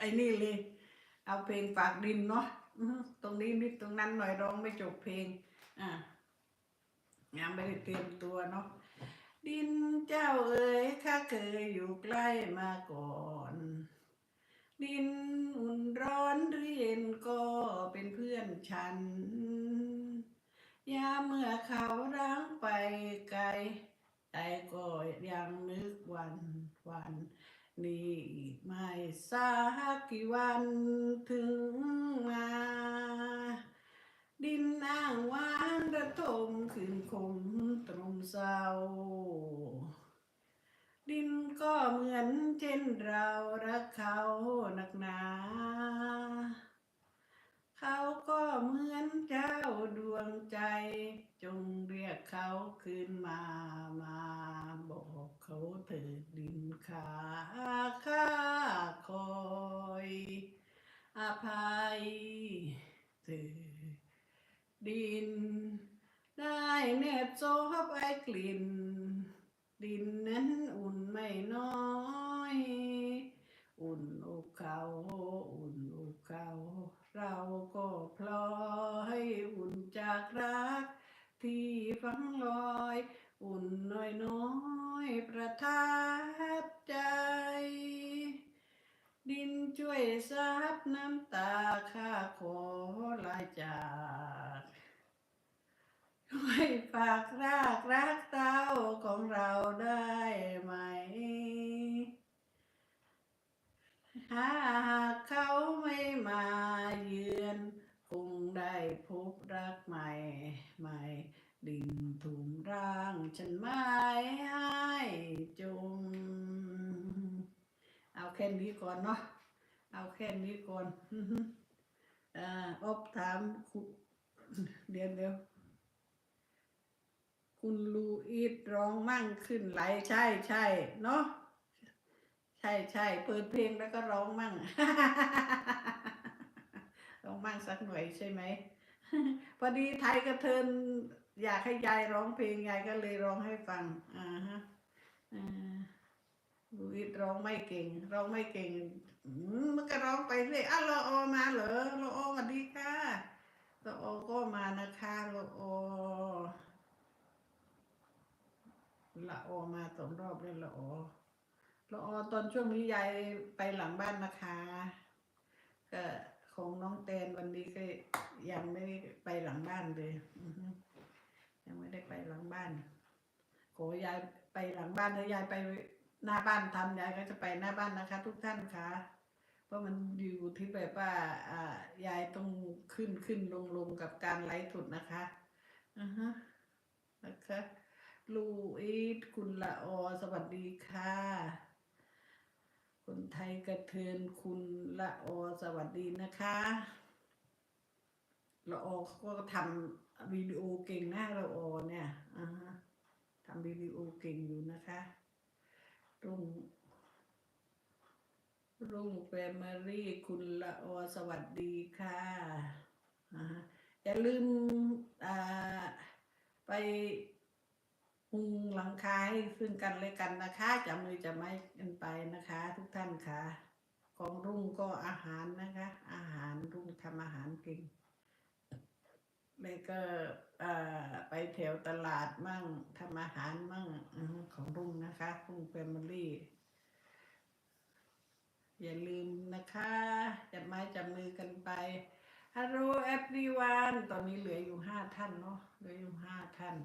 ไอ้นี่เลย เอาเพลงฝากดินเนาะอื้อหือตรงนี้นิดตรงนั้นหน่อยร้องไม่จบเพลง อะยังไม่ได้เตรียมตัวเนาะดินเจ้าเอ๋ยข้าเคยอยู่ใกล้มาก่อน ดินอุ่นร้อนหรือเย็นก็เป็นเพื่อนฉันยามเมื่อเขาร้างไปไกลใจก็ยังนึกวันวัน นี่ไม่สักกี่วันถึงมา ดินอ้างวานระทมขึ้นคมตรงเศร้า ดินก็เหมือนเช่นเรารักเขาหนักหนา เขาก็เหมือนเจ้าดวงใจจงเรียกเขาคืนมา เขาเถิดดินขาข้าคอยอภัยเถิดดิน ได้แนบโซบไอกลิ่น ดินนั้นอุ่นไม่น้อย อุ่นอกเขาอุ่นอกเขาเราก็พลอยอุ่นจากรักที่ฟังลอย อุ่นน้อยน้อย ๆประทับใจ ดินช่วยซับน้ำตาข้าขอลายจากช่วยฝากรากรักเต้าของเราได้ไหมหากเขาไม่มาเยือน คงได้พบรักใหม่ใหม่ ดิน ถุมร่างฉันไม่ให้จม เอาแค่นี้ก่อนเนาะ เอาแค่นี้ก่อนอื้อหืออ่าอบถามคุณเดี๋ยวเดี๋ยวคุณลูอีดร้องมั่งขึ้นไหลใช่ใช่เนาะใช่ใช่เปิดเพลงแล้วก็ร้องมั่ง ร้องมั่งสักหน่อยใช่ไหม พอดีไทยกระเทิน อยากให้ยายร้องเพลงยายก็เลยร้องให้ฟังอ่าฮะอ่าลูอีดร้องไม่เก่ง ร้องไม่เก่งมันก็ร้องไปเรื่อยอะรออมาเหรอรออสวัสดีค่ะรออก็มานะคะรออละออมาสองรอบเลยละออละออตอนช่วงนี้ยายไปหลังบ้านนะคะก็ของน้องแตนวันนี้ก็ยังไม่ได้ไปหลังบ้านเลย หลังบ้านขอยายไปหลังบ้านถ้ายายไปหน้าบ้านทำยายก็จะไปหน้าบ้านนะคะ ทุกท่านคะเพราะมันอยู่ที่แบบว่าอ่ายายต้องขึ้นขึ้นลงลงกับการไลฟ์สดนะคะอือฮะนะคะลูอีทคุณละออสวัสดีค่ะ คนไทยกระเทือนคุณละออสวัสดีนะคะ ละออเขาก็ทำวิดีโอเก่งนะละออเนี่ยอ่าทำวิดีโอเก่งอยู่นะคะรุ่งรุ่งแฟมิลี่คุณละออสวัสดีค่ะอะอย่าลืมอ่าไปมุงหลังคาให้ซึ่งกันและกันนะคะจับมือจะไม่กันไปนะคะ ทุกท่านค่ะ ของรุ่งก็อาหารนะคะ อาหารรุ่งทำอาหารเก่ง แล้วก็ไปแถวตลาดมั่งทำอาหารมั่งอของรุ่งนะคะรุ่งแฟมิลี่อย่าลืมนะคะ จับไม้จับมือกันไปฮัลโหลแอ r y วันตอนนี้เหลืออยู่ห้าท่านเนาะเหลืออยู่ห้าท่าน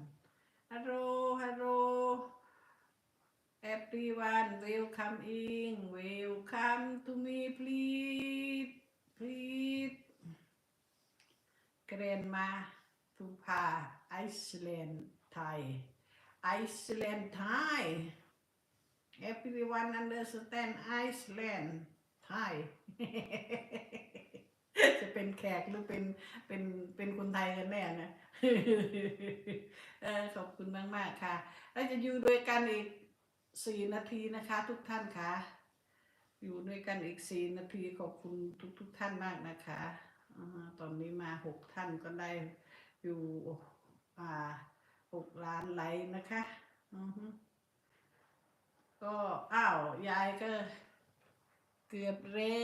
Hello, hello. Everyone, welcome in. Welcome to me, please. Please. Grandma Tupa, Iceland, Thai. Iceland, Thai. Everyone understand Iceland, Thai. จะเป็นแขกหรือเป็นเป็นเป็นคนไทยกันแน่นะขอบคุณมากมากค่ะ เราจะอยู่ด้วยกันอีกสี่นาทีนะคะ ทุกท่านค่ะ อยู่ด้วยกันอีกสี่นาทีขอบคุณทุกทุกท่านมากนะคะ ตอนนี้มาหกท่านก็ได้อยู่หกล้านไลค์นะคะก็อ้าวยายก็เกือบเร็